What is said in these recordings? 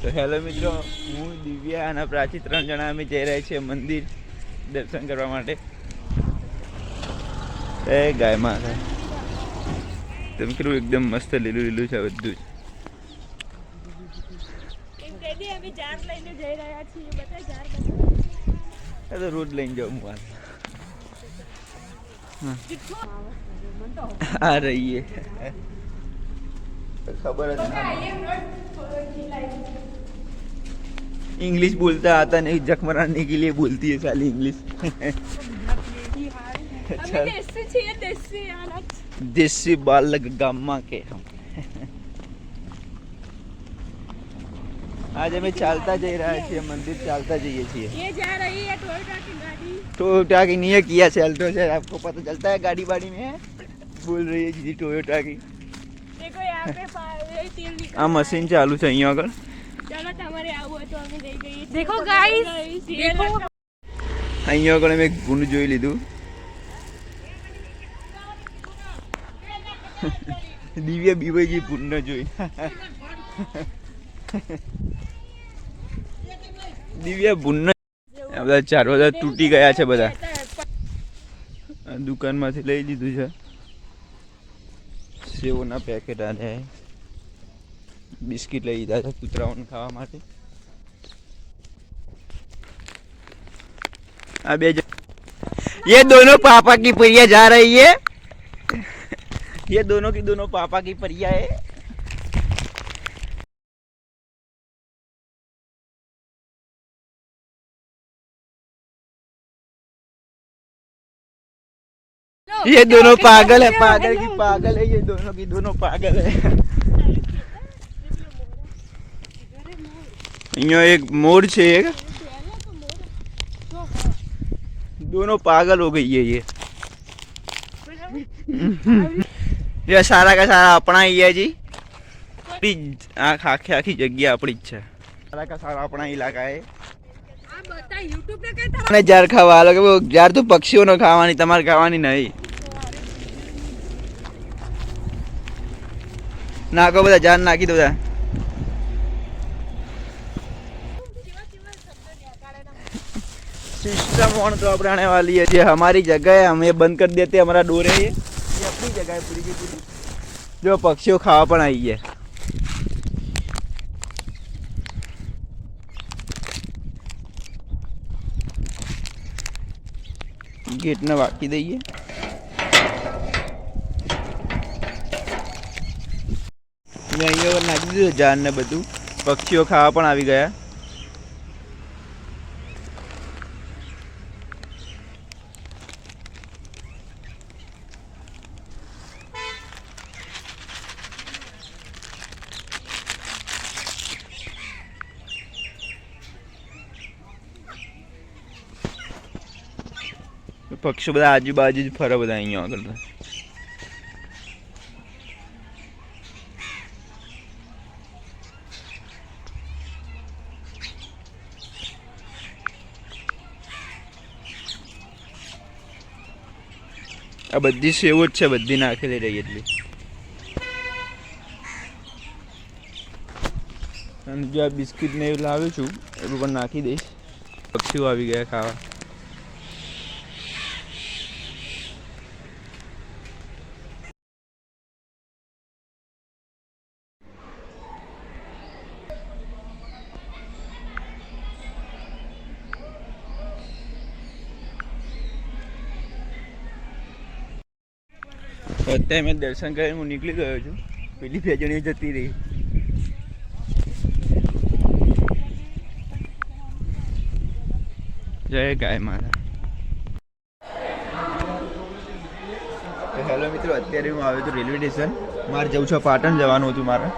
તો હેલો મિત્રો, હું દિવ્યા અને પ્રાચી ત્રણ જણા અમે જઈ રહ્યા છીએ મંદિર દર્શન કરવા માટે. એ ગાય માતા તમે કેટલું એકદમ મસ્ત લીલું લીલું છે બધું જ. તો રોજ લઈને જાઉં હું આ રહીએ. ખબર જ ના इंग्लिश बोलता आता नहीं जख मराने के लिए बोलती है साली इंग्लिश અમે દેશી છીએ દેશી આનંદ देसी बालक गामा के हम आज અમે ચાલતા જઈ રહ્યા છીએ મંદિર ચાલતા જઈએ છીએ ये जा रही है टोयोटा की गाड़ी टोयोटा की नहीं है किया सेल्टो है आपको पता चलता है गाड़ी बाड़ी में है बोल रही है दीदी टोयोटा की આ મશીન ચાલુ છે અહીંયા આગળ. અહીંયા આગળ અમે ગુંડ જોઈ લીધું. દિવ્ય બીવાઈજી ગુંડ જોઈ. દિવ્ય ભૂન બધા ચાર બધા તૂટી ગયા છે બધા. દુકાનમાંથી લઈ લીધું છે. સેવોના પેકેટ આને બિસ્કિટ લઈ લીધા છે કૂતરાઓને ખાવા માટે अब ये जो- ये दोनों पापा की परिया जा रही है ये दोनों की दोनों पापा की परिया है ये दोनों पागल है पागल की पागल है ये दोनों की दोनों पागल है અહીંયા એક મોર છે એક दोनों पागल हो गई है ये ये सारा का सारा अपना ही है जी આપણી જ- આખ આખી આખી જગ્યા આપણી જ છે સારા का सारा अपना इलाका है આ બતા YouTube ને કઈ અને જાર ખાવા હાલો કે બહુ જાર તો પક્ષીઓનો ખાવાની તમારે ખાવાની નહીં નાખો બધા, જાન નાખી દો બધા. સિસ્ટમ ઓન તો આપણે આને વાલી છે અમારી જગ્યાએ અમે બંધ કરી દેતી અમારા ડોરે એ. આપણી જગ્યાએ પૂરી ગઈ પૂરી. જો પક્ષીઓ ખાવા પણ આવી ગયા. ગેટને વાકી દઈએ. મેં અહીંયા નાખી દીધું જાન ને બધું. પક્ષીઓ ખાવા પણ આવી ગયા. પક્ષીઓ બધા આજુબાજુ જ ફરે બધા અહીંયા આગળ. આ બધી સેવો જ છે, બધી નાખેલી રહી એટલી. અને જો આ બિસ્કિટ ને એવું લાવ્યો છું, એ પણ નાખી દઈશ. પક્ષીઓ આવી ગયા ખાવા. અત્યારે મેં દર્શન કરીને હું નીકળી ગયો છું. પેલી બે જતી રહી. જય ગાય માતા. હેલો મિત્રો, અત્યારે હું આવ્યો છું રેલવે સ્ટેશન. મારે જવું છે પાટણ જવાનું હતું મારે.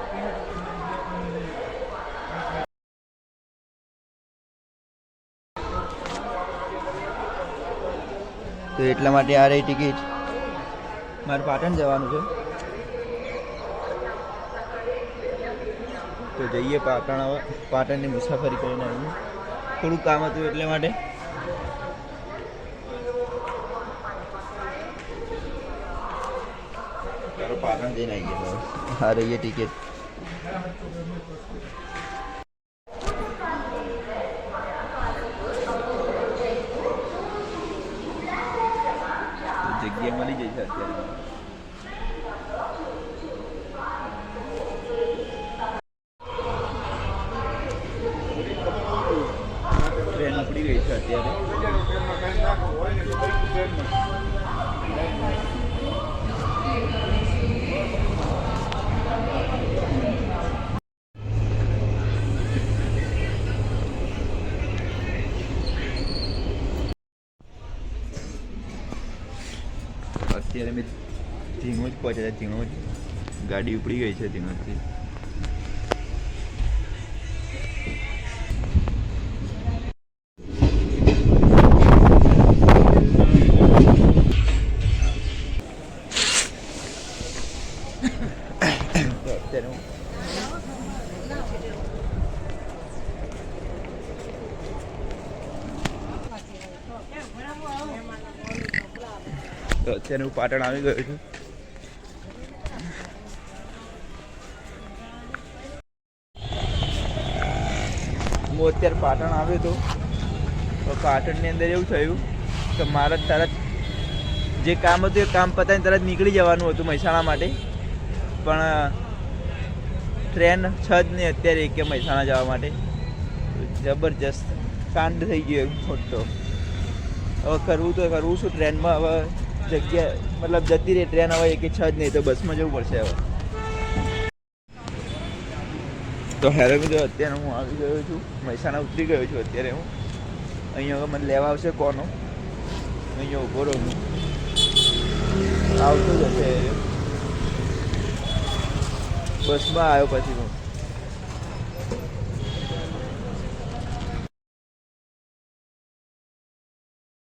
તો એટલા માટે આ રહી ટિકિટ. મારે પાટણ જવાનું છે તો જઈએ પાટણ હવે પાટણની મુસાફરી કરીને આવીએ થોડું કામ હતું એટલે માટે। ચાલો પાટણ જઈને આવીએ હવે. આ રહીએ ટિકિટ જગ્યા મળી જાય છે અત્યારે. ટ્રેન ઉપડી ગઈ છે અત્યારે. અત્યારે મેં ધીમું જ પહોંચ્યા ધીમો જ ગાડી ઉપડી ગઈ છે ધીમોથી. તો અત્યારે હું પાટણ આવી ગયો છું. હું અત્યારે પાટણ આવ્યો હતો તો પાટણની અંદર એવું થયું કે મારે તરત જે કામ હતું એ કામ પતાવીને તરત નીકળી જવાનું હતું મહેસાણા માટે. પણ, ટ્રેન છે જ નહીં અત્યારે કે મહેસાણા જવા માટે. જબરજસ્ત કાંડ થઈ ગયો એક મોટો હવે કરવું તો, કરવું શું? ટ્રેનમાં હવે જગ્યા, મતલબ જતી રહી, ટ્રેન હવે એક છે જ નહીં, તો બસમાં જવું પડશે હવે. તો હેરો મિત્રો અત્યારે હું આવી ગયો છું. મહેસાણા ઉતરી ગયો છું અત્યારે હું. અહીંયા મને લેવા આવશે કોનો? અહીંયા ઊભો રહું આવતો જ બસમાં આવ્યો પછી હું.